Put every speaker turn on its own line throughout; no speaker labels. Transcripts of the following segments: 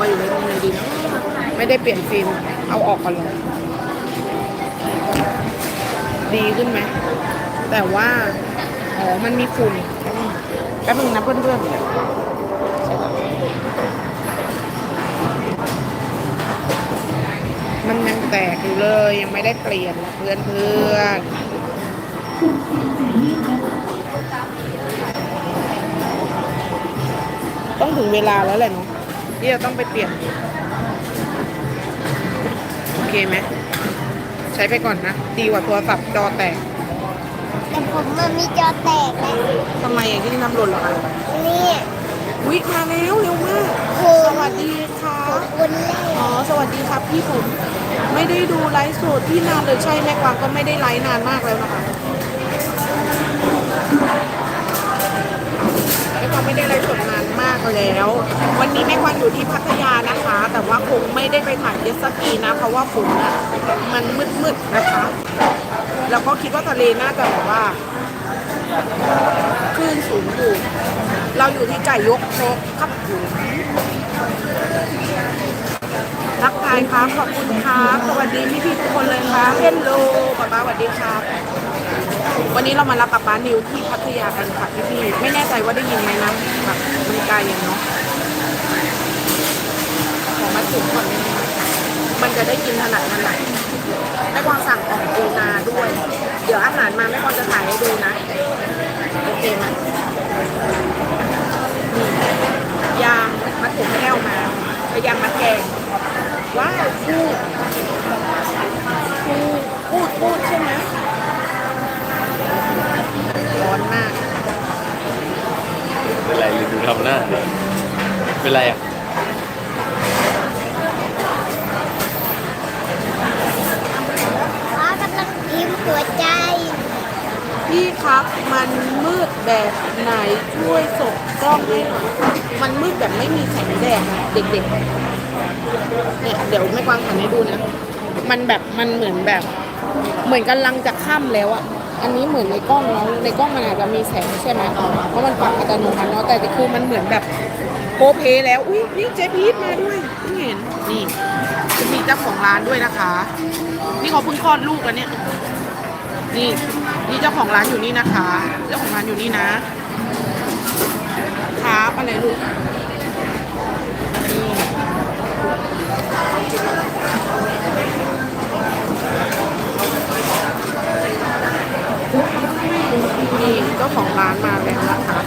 วอยู่เลยทำไงดีนะไม่ได้เปลี่ยนฟิล์มเอาออกก่อนเลย ดีขึ้นไหมแต่ว่าอ๋อมันมีฝุ่นแป๊บนึงนะเพื่อนๆมันยังแตกอยู่เลยยังไม่ได้เปลี่ยนเพื่อนเพื่อนต้องถึงเวลาแล้วแหละเนาะ ที่จะต้องไปเปลี่ยน โอเคไหม ใช้ไปก่อนนะ ดีกว่าโทรศัพท์จอแตก
แต่ผมมันมีจอแตกนะ
ทำไมอย่างที่น้ำหล่นเหรอคะ
นี่
วิมาแล้วเร็วมาก
โอ้
สวัสดีค่ะ
คนแรก
อ๋อ สวัสดีครับพี่ผม ไม่ได้ดูไลฟ์สดพี่นานเลยใช่แม่กวางก็ไม่ได้ไลฟ์นานมากแล้วนะคะแม่กวางไม่ได้ไลฟ์สดนานมาก แล้ว วันนี้แม่กวางอยู่ที่พัทยานะคะ แต่ว่าคงไม่ได้ไปถ่ายเจสกีนะ เพราะว่าฝนอะมันมืดๆนะคะ แล้วก็คิดว่าทะเลน่าจะแบบว่าคลื่นสูงอยู่ เราอยู่ที่ไก่ยกโคกครับอยู่ทักทายครับขอบคุณครับสวัสดีพี่พี่ๆทุกคนเลยครับเฮลโลป๊าป๊าสวัสดีครับ วันนี้เรามารับป๊าป๊านิวที่พัทยากันค่ะพี่พี่ไม่แน่ใจว่าได้ยินไหมนะแบบมันไกลอย่างเนาะขอมาถึงก่อนได้ไหมมันจะได้กินขนาดนั้นไหนแม่กวางสั่งของปูนาด้วย เดี๋ยวอาหารมาแม่กวางจะถ่ายให้ดูนะโอเคไหมยางมาถุงแก้วมาพยายามมาแกงว้าวพู
เป็นไรอะ
ฟ้ากำลังพิมพ์หัวใจ
พี่ครับมันมืดแบบไหนช่วยส่งกล้องให้หน่อยมันมืดแบบไม่มีแสงแดดอะเด็กๆเนี่ยเดี๋ยวไม่กวางถ่ายให้ดูนะ มันแบบมันเหมือนแบบ เหมือนกำลังจะค่ำแล้วอะอันนี้เหมือนในกล้องเนาะในกล้องมันอาจจะมีแสงใช่ไหมเพราะมันปรับอัตโนมัติเนาะแต่คือมันเหมือนแบบ โพเพแล้ว อุ้ยนี่เจ๊พีทมาด้วยเพิ่งเห็น นี่จะมีเจ้าของร้านด้วยนะคะ นี่เขาเพิ่งคลอดลูกแล้วเนี่ย นี่นี่เจ้าของร้านอยู่นี่นะคะ เจ้าของร้านอยู่นี่นะครับอะไรลูกนี่นี่เจ้าของร้านมาแล้วนะคะ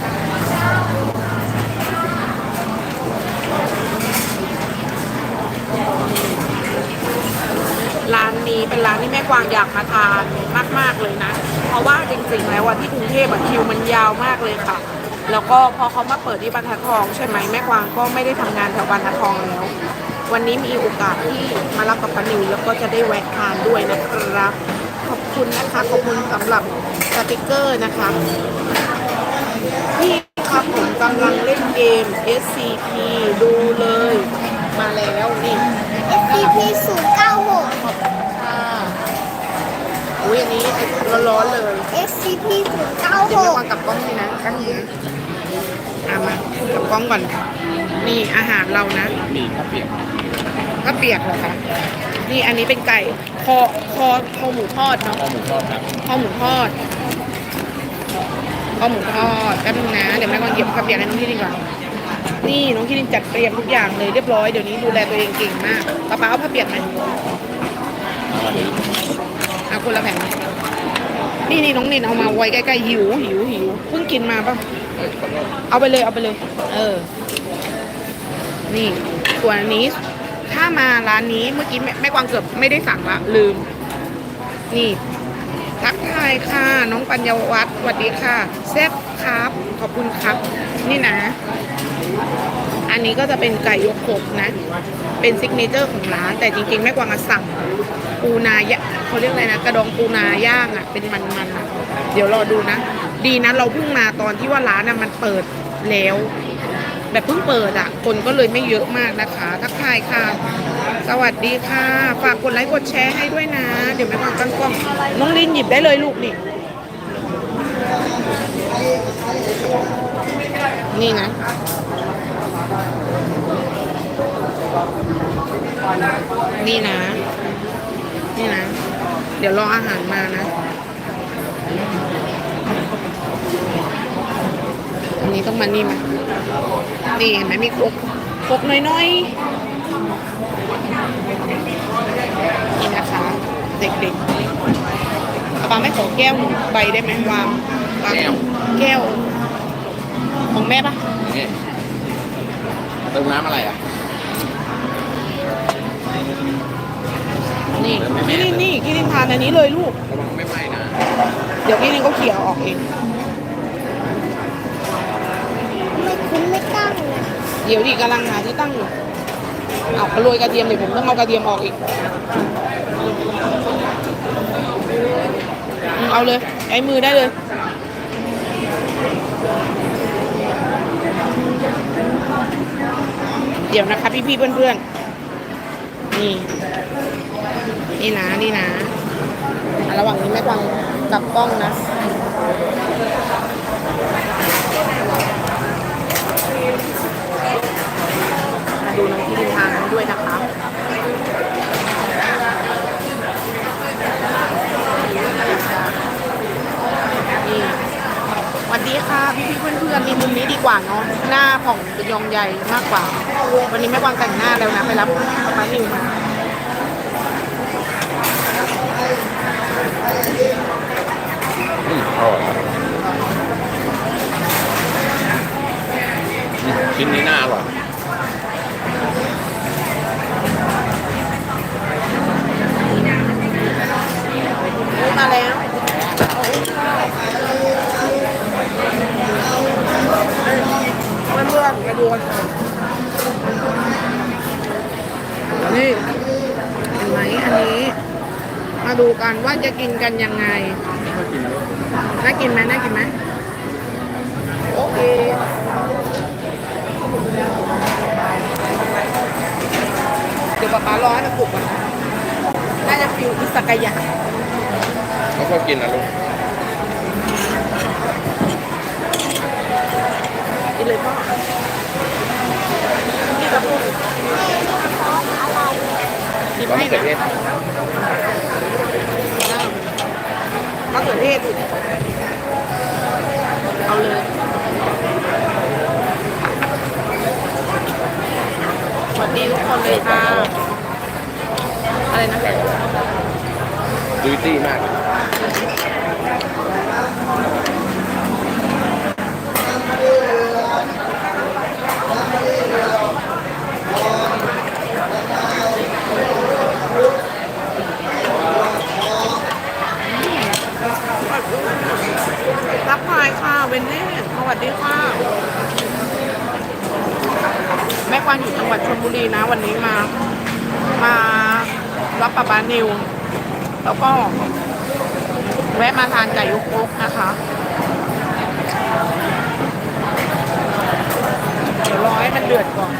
นี้เป็นร้านที่แม่กวางอยากมาทานมาก ๆ เลยนะ เพราะว่าจริงๆแล้วว่าที่กรุงเทพอะคิวมันยาวมากเลยค่ะ แล้วก็พอเขามาเปิดที่บรรทัดทองใช่ไหมแม่กวางก็ไม่ได้ทำงานแถวบรรทัดทองแล้ว วันนี้มีโอกาสที่มารับกับปานิวแล้วก็จะได้แวะทานด้วยนะครับ ขอบคุณนะคะขอบคุณสำหรับสติกเกอร์นะคะพี่ครับผมกำลังเล่นเกม SCP ดูเลย มาแล้วนี่
SCP 0 9
ค่ะ อุ้ยอันนี้ร้อนๆเลย
6 SCP 0 9
เดี๋ยวไม่วาง
6
กับกล้องนี่นะกั้งนี้นะเอามากับกล้องก่อน นี่อาหารเรานะ
มีข้าวเปียก
ก็เปียกเหรอคะนี่อันนี้เป็นไก่คอคอคอหมูทอดเนาะ
ข้าวหมูทอดครับ
คอหมูทอดคอหมูทอดแป๊บนึงนะ เดี๋ยวแม่ก่อนเหยียบข้าวเปียกให้น้องที่ดีกว่า นี่น้องที่ดินจัดเตรียมทุกอย่างเลยเรียบร้อย เดี๋ยวนี้ดูแลตัวเองเก่งมากป้าป้าเอาผ้าเปียกไหม
เอาเดี๋ยว
เอา คนละแผ่นนี่นี่น้องนินเอามาไว้ใกล้ๆหิวหิวหิวเพิ่งกินมาป่ะเอาไปเลยเอาไปเลย เออ นี่ส่วนอันนี้ ถ้ามาร้านนี้เมื่อกี้แม่แม่กวางเกือบไม่ได้สั่งละลืม นี่ ทักทายค่ะ น้องปัญญาวัฒน์สวัสดีค่ะแซ่บครับ ขอบคุณครับ นี่นะ อันนี้ก็จะเป็นไก่ยกขบนะ เป็นซิกเนเจอร์ของร้าน แต่จริงๆแม่กวางสั่งปูนายะ เขาเรียกอะไรนะกระดองปูนาย่างอะเป็นมันๆอะเดี๋ยวรอดูนะ ดีนะเราเพิ่งมาตอนที่ว่าร้านอะมันเปิดแล้ว แบบเพิ่งเปิดอะ คนก็เลยไม่เยอะมากนะคะ ทักทายค่ะ สวัสดีค่ะ ฝากกดไลค์กดแชร์ให้ด้วยนะ เดี๋ยวแม่กวางตั้งกล้องน้องลินหยิบได้เลยลูกนี่นี่นะนี่นะ นี่นะ เดี๋ยวรออาหารมานะอันนี้ต้องมานี่มานี่เห็นไหมมีครกครกน้อยๆนี่นะคะ เด็กๆเอาปาไม่ขอแก้วหนึ่งใบได้ไหมวางวาง
แก้ว
แก้วของแม่ปะ
นี่เติมน้ำอะไรอะ
นี่
ไม่แม่
นี่นี่กินทานอันนี้เลยลูก
ระวังไม่ไหม้นะ
เดี๋ยวพี่นินก็เขี่ยออกเอง
ไม่คุ้นไม่ตั้งนะ
เดี๋ยวดิกำลังหาที่ตั้งอยู่เอาโรยกระเทียมเดี๋ยวผมต้องเอากระเทียมออกอีกอืมเอาเลยใช้มือได้เลย เดี๋ยวนะคะพี่ๆเพื่อนๆ นี่ นี่นะนี่นะระหว่างนี้แม่กวางกลับกล้องนะมาดูน้องที่ดินทางนั้นด้วยนะคะนี่สวัสดีค่ะพี่พี่ๆเพื่อนๆนี่มุมนี้ดีกว่าเนาะหน้าของยองใหญ่มากกว่า วันนี้แม่กวางแต่งหน้าแล้วนะไปรับป้านิวมา จะกินกันยังไง น่ากินไหมน่ากินไหมโอเคเดี๋ยวป๊าป๊ารอให้มันสุกก่อนน่าจะฟิวอิสกายะ
เขาก็กินนะลูก
กินเลยพ่อนี่จะพูดกิน
แล้ว
ให้
มะเขือ
นะ
เทศ
มะเขือเทศอีกเอาเลยสวัสดีทุกคนเลยค่ะ อะไรนะ
ดุยตี้มาก
รับพายค่ะเวนเน่สวัสดีค่ะ แม่กวางอยู่จังหวัดชลบุรีนะ วันนี้มา มารับปะบานิว แล้วก็ แวะมาทานไก่ยุกกนะคะเดี๋ยวรอให้มันเดือดก่อน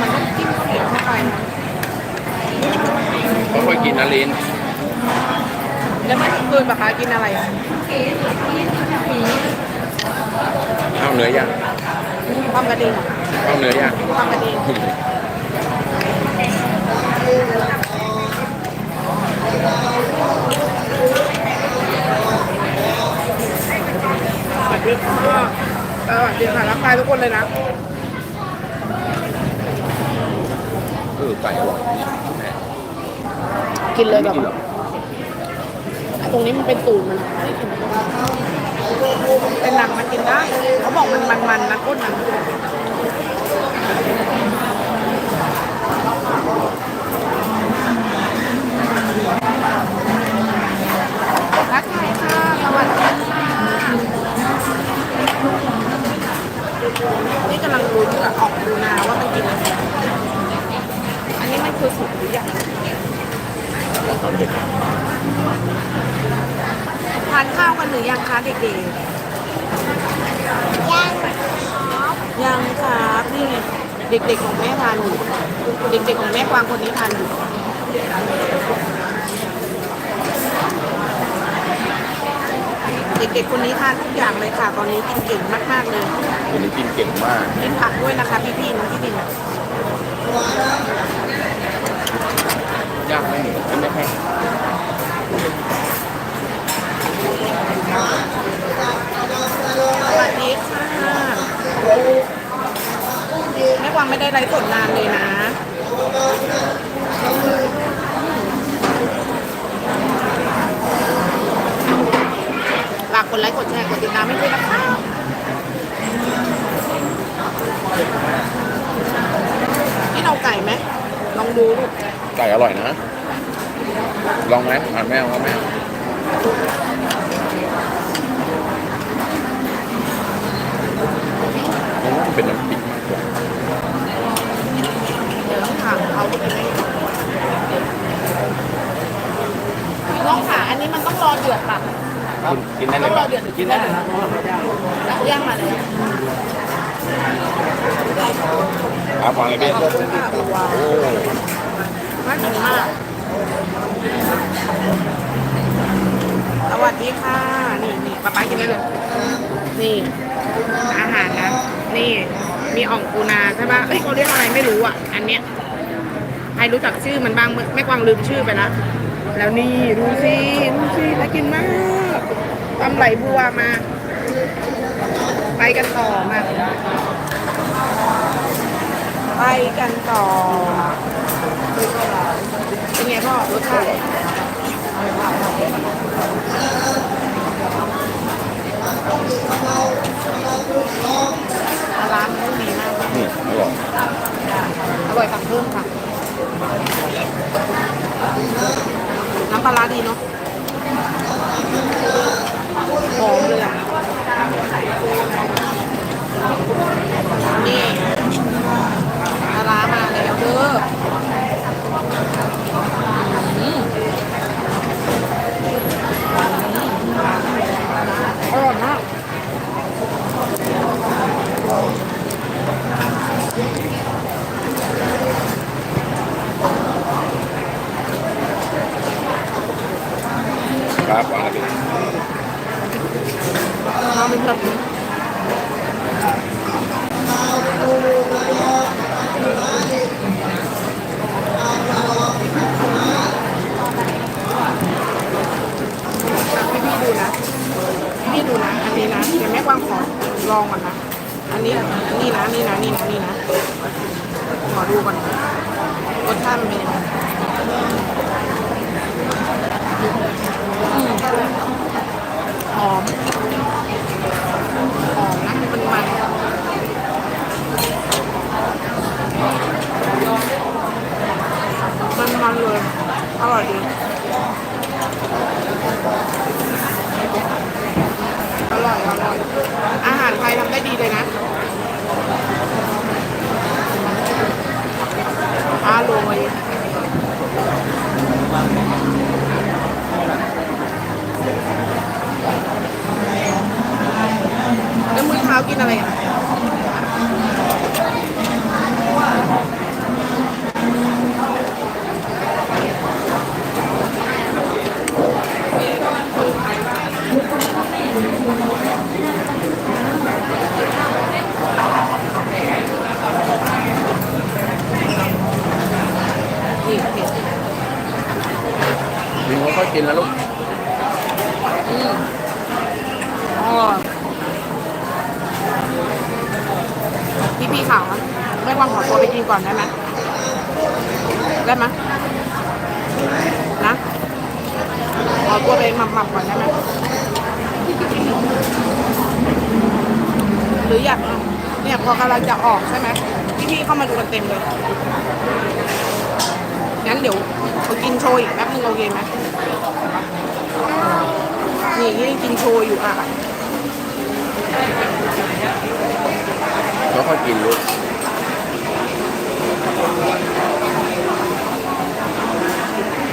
มันต้องจิ้มข้าวเหนียวเข้าไปนะ
ค่อยๆกินนะลิน
แล้วเมื่อคืนปะคะกินอะไรอะ
ข้าวเนื้อย่าง
ความกระดิ่ง
ข้าวเนื้อย่าง
ความกระดิ่งสวัสดีค่ะสวัสดีค่ะรักทายทุกคนเลยนะ
เออไก่อร่อยนี่แม่
กินเลยแบบ
กินเหรอ
ตรงนี้มันเป็นตูดมันไม่กินเป็นหนังมันกินได้ เขาบอกมันมันๆนะก้นมันทักทายค่ะ สวัสดีค่ะ นี่กำลังลุ้นกับออกดูนาว่ามันกินอะไรอันนี้มันคือสุกหรือยัง
ตอนเด็ก
ทานข้าวกันหรือยังคะเด็กๆ
ย่าง
ๆยังครับนี่ไงเด็กๆของแม่ทานอยู่เด็กๆของแม่กวางคนนี้ทานอยู่ เด็กๆคนนี้ทานทุกอย่างเลยค่ะ ตอนนี้กินเก่งมากๆเลย
คนนี้กินเก่งมาก
กินผักด้วยนะคะพี่ๆน้องพี่ดิน
ย่างไม่หนีไม่ไม่แห้ง
สวัสดีค่ะแม่กวางไม่ได้ไลฟ์สดนานเลยนะ ฝา กกดไลค์กดแชร์กดติดตามให้ด้วยนะคะนี่เอาไก่ไหมลองดูลูก
ไก่อร่อยนะ ลองไหมอ่านแม่เอาแม่เพราะว่ามันเป็นน้ำพริกมากกว่า
เดี๋ยวต้องถามเขาเป็นไงน้องขาอันนี้มันต้องรอเดือดปะ
คุณกินได้เล
ต้อยงรอ
ปะ
เดือดกินได้เลยย่างมาเลย
ครับฟังเลยพี่
ขอบคุณค่ะว้าว
โอ้
น่ากินมากสวัสดีค่ะ นี่นี่ป้าป้ากินได้เลย นี่ อาหารนะ นี่ มีอ่องปูนาใช่ปะเอ้ยเขาเรียกอะไรไม่รู้อะ อันเนี้ย ใครรู้จักชื่อมันบ้างแม่กวางลืมชื่อไปแล้วแล้วนี่ ดูสิ ดูสิน่ากินมาก ตำไหลบัวมา ไปกันต่อมา ไปกันต่อ เป็นไงพ่อรสชาติร้านนี้ดีมาก
นี่อร่อย
อร่อยตักเพิ่มค่ะ น้ำปลาร้าดีเนาะหอมเลยอะ นี่ปลาร้ามาแล้วเด้ออืมอร่อยมาก
ครับฟังเลย พี่
น้ำเป็นแบบนี้อะพี่ดูนะพี่ดูนะ อันนี้นะเดี๋ยวแม่กวางขอลองก่อนนะ อันนี้อันนี้นะ นี่นะ นี่นะ นี่นะ ขอดูก่อนรสชาติมันเป็นยังไงอืมหอม หอมนะมันมันมันมันเลย อร่อยดี อร่อย อร่อย อาหารไทยทำได้ดีเลยนะอร่อยแล้วมื้อเช้ากินอะไรอะ นี่เผ็ดิ
งเขาก็กินแล้วลูก
อืมอ๋อพี่พี่ขาวอะไม่วางขอตัวไปกินก่อนได้ไหมได้ไหมนะขอตัวไปหมับๆก่อนได้ไหมหรืออยากเนี่ยพอกำลังจะออกใช่ไหมพี่พี่ๆเข้ามาดูกันเต็มเลยงั้นเดี๋ยวเขากินโชว์อีกแป๊บนึงโอเคไหม นี่ยังกินโชว์อยู่อะ
แล้วค่อยกินลูก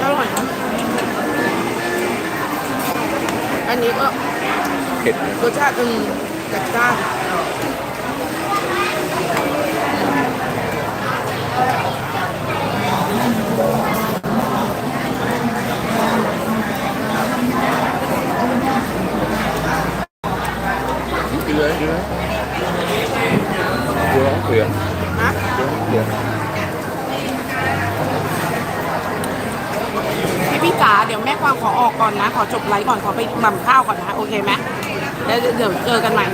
อร่อยนะอันนี้ก็
เผ็ดนะ
รสชาติอืมจัดจ้าน
กิน เดี๋เจ
อกันใหม่